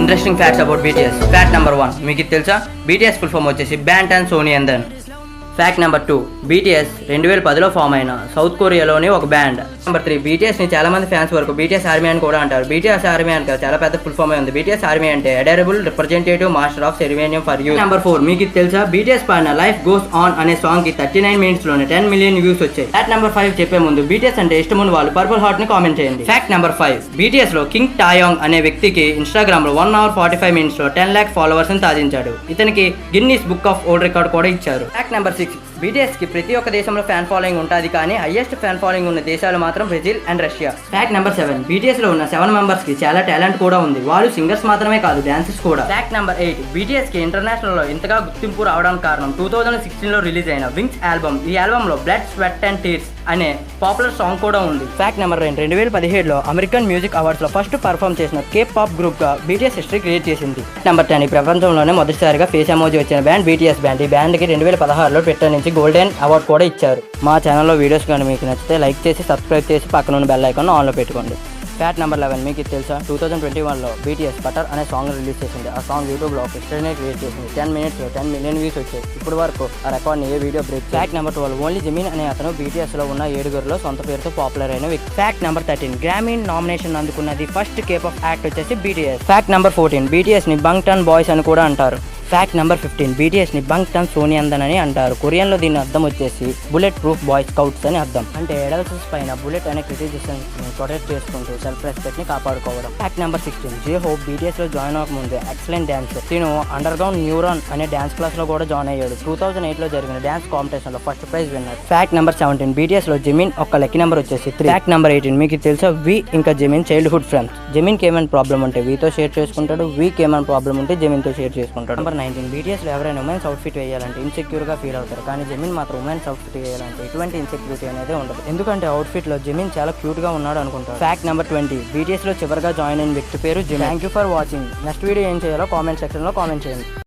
Interesting facts about BTS fact number one మీకు తెలుసా? BTS full form వచ్చేసి బ్యాంట్ అండ్ సోనీ అందన్ ఫ్యాక్ట్ నెంబర్ టూ బీటీఎస్ రెండు వేల పదిలో ఫామ్ అయిన సౌత్ కొరియాలోని ఒక బ్యాండ్ నెంబర్ త్రీ బీటీఎస్ని చాలా మంది ఫ్యాన్స్ వరకు బీటీఎస్ ఆర్మీ అని కూడా అంటారు. బీటీఎస్ ఆర్మీ అంటే చాలా పెద్ద ఫుల్ ఫామ్ ఉంది. బీటీఎస్ ఆర్మీ అంటే adorable representative master of ceremony for you number four మీకు తెలుసా? బీటీఎస్ పాడిన లైఫ్ గోస్ ఆన్ అనే సాంగ్కి థర్టీ నైన్ మినిట్స్లోనే టెన్ మిలియన్ వ్యూస్ వచ్చాయి. ఫ్యాక్ట్ నెంబర్ ఫైవ్ చెప్పే ముందు బీటీఎస్ అంటే ఇష్టం ఉన్న వాళ్ళు పర్పుల్ హార్ట్ని కామెంట్ చేయండి. ఫ్యాక్ట్ నెంబర్ ఫైవ్ బీటీఎస్లో కింగ్ టాయాంగ్ అనే వ్యక్తికి ఇన్స్టాగ్రామ్లో వన్ అవర్ ఫార్టీ ఫైవ్ మినిట్స్లో టెన్ ల్యాక్ ఫాలోవర్స్ని సాధించాడు. ఇతనికి Guinness book of old record కూడా ఇచ్చారు. ఫ్యాక్ట్ నెంబర్ సిక్స్ బీటీఎస్ కి ప్రతి ఒక్క దేశంలో ఫ్యాన్ ఫాలోయింగ్ ఉంటుంది కానీ హైయెస్ట్ ఫ్యాన్ ఫాలోయింగ్ ఉన్న దేశాలు మాత్రం Brazil and Russia fact number seven బీటీఎస్లో ఉన్న సెవెన్ మెంబర్స్కి చాలా టాలెంట్ కూడా ఉంది. వాళ్ళు సింగర్స్ మాత్రమే కాదు డాన్సర్స్ కూడా. ఫ్యాక్ట్ నెంబర్ ఎయిట్ బీటీఎస్కి ఇంటర్నేషనల్లో ఇంతగా గుర్తింపు రావడానికి కారణం టూ థౌసండ్ సిక్స్టీన్లో రిలీజ్ అయిన వింగ్స్ ఆల్బమ్ ఈ ఆల్బమ్లో బ్లడ్ స్వెట్ అండ్ టీర్స్ అనే పాపులర్ సాంగ్ కూడా ఉంది. ఫ్యాక్ట్ నెంబర్ రెండు రెండు వేల పదిహేడులో అమెరికన్ మ్యూజిక్ అవార్డ్స్లో ఫస్ట్ పర్ఫామ్ చేసిన కేప్ పాప్ గ్రూప్గా బీటీఎస్ హిస్టరీ క్రియేట్ చేసింది. నెంబర్ టెన్ ఈ ప్రపంచంలోనే మొదటిసారిగా ఫేస్ ఎమోజీ వచ్చిన బ్యాండ్ బీటీఎస్ బ్యాండ్ ఈ బ్యాండ్కి రెండు వేల పదహారులో ట్విట్టర్ నుంచి గోల్డెన్ అవార్డ్ కూడా ఇచ్చారు. మా ఛానల్లో వీడియోస్ కానీ మీకు నచ్చితే లైక్ చేసి సబ్స్క్రైబ్ చేసి పక్కన ఉన్న బెల్ ఐకాన్ ఆన్లో పెట్టుకోండి. ఫ్యాట్ నెంబర్ లెవెన్ మీకు తెలుసా? టూ థౌసండ్ ట్వంటీ వన్లో బీటీఎస్ బటర్ అనే సాంగ్ రిలీజ్ చేసింది. ఆ సాంగ్ యూట్యూబ్లో ఒక హిస్టరీనే క్రియేట్ చేసింది. టెన్ మినిట్స్లో టెన్ మిలియన్ వ్యూస్ వచ్చాయి. ఇప్పుడు వరకు ఆ రికార్డ్ని ఏ video break fact number twelve only Jimin అనే అతను బీటీఎస్లో ఉన్న ఏడుగురిలో సొంత పేరుతో పాపులర్ అయిన వ్యక్తి. Fact number thirteen Grammy nomination అందుకున్నది first Cape of act వచ్చేసి బీటీఎస్ ఫ్యాక్ట్ నెంబర్ ఫోర్టీన్ బీటీఎస్ని బంగ్టన్ బాయ్స్ అని కూడా అంటారు. ఫ్యాక్ట్ నెంబర్ ఫిఫ్టీన్ బీటీఎస్ని బంగ్టన్ సోనియందన్ అని అంటారు. కొరియన్లో దీని అర్థం వచ్చేసి బుల్లెట్ ప్రూఫ్ బాయ్ స్కౌట్స్ అని అర్థం. అంటే ఎడల్సెస్ పైన బుల్లెట్ అనే క్రిటిసిజన్ ప్రొటెక్ట్ చేసుకుంటూ సెల్ఫ్ రెస్పెక్ట్ని కాపాడుకోవడం fact number sixteen J hope బీటీఎస్లో join అవ్వక ముందే ఎక్సలెంట్ డాన్స్ తిను అండర్ గ్రౌండ్ న్యూరాన్ అనే డాన్స్ క్లాస్లో కూడా జాయిన్ అయ్యాడు. టూ థౌసండ్ ఎయిట్లో జరిగిన డాన్స్ కాంపిటీషన్లో first prize winner fact number seventeen బీటీఎస్లో Jimin ఒక లక్కీ నెంబర్ వచ్చేసి త్రీ ఫ్యాక్ట్ నెంబర్ ఎయిటీన్ మీకు తెలుసా? వి ఇంకా జమీన్ చైల్డ్హుడ్ ఫ్రెండ్స్ జమీన్కి ఏమైనా ప్రాబ్లం ఉంటే వీతో షేర్ చేసుకుంటాడు. వీకి ఏమైనా ప్రాబ్లం ఉంటే జమీన్తో షేర్ చేసుకుంటాడు. నెంబర్ నైన్టీన్ బీటీఎస్లో ఎవరైనా ఉమెన్స్ అవుట్ఫిట్ వేయాలంటే ఇన్సెక్యూర్గా ఫీల్ అవుతారు. కానీ జమీన్ మాత్రం ఉమెన్స్ అవుట్ఫిట్ వేయాలంటే ఎటువంటి ఇన్సెక్యూరిటీ అనేది ఉండదు. ఎందుకంటే అవుట్ఫిట్లో జమీన్ చాలా క్యూట్గా ఉన్నాడు అనుకుంటారు. ఫ్యాక్ట్ నెంబర్ ట్వంటీ బీటీఎస్లో చివరిగా జాయిన్ అయిన వ్యక్తి పేరు Jin thank you for watching next video ఏం చేయాలో కామెంట్ సెక్షన్లో కామెంట్ చేయండి.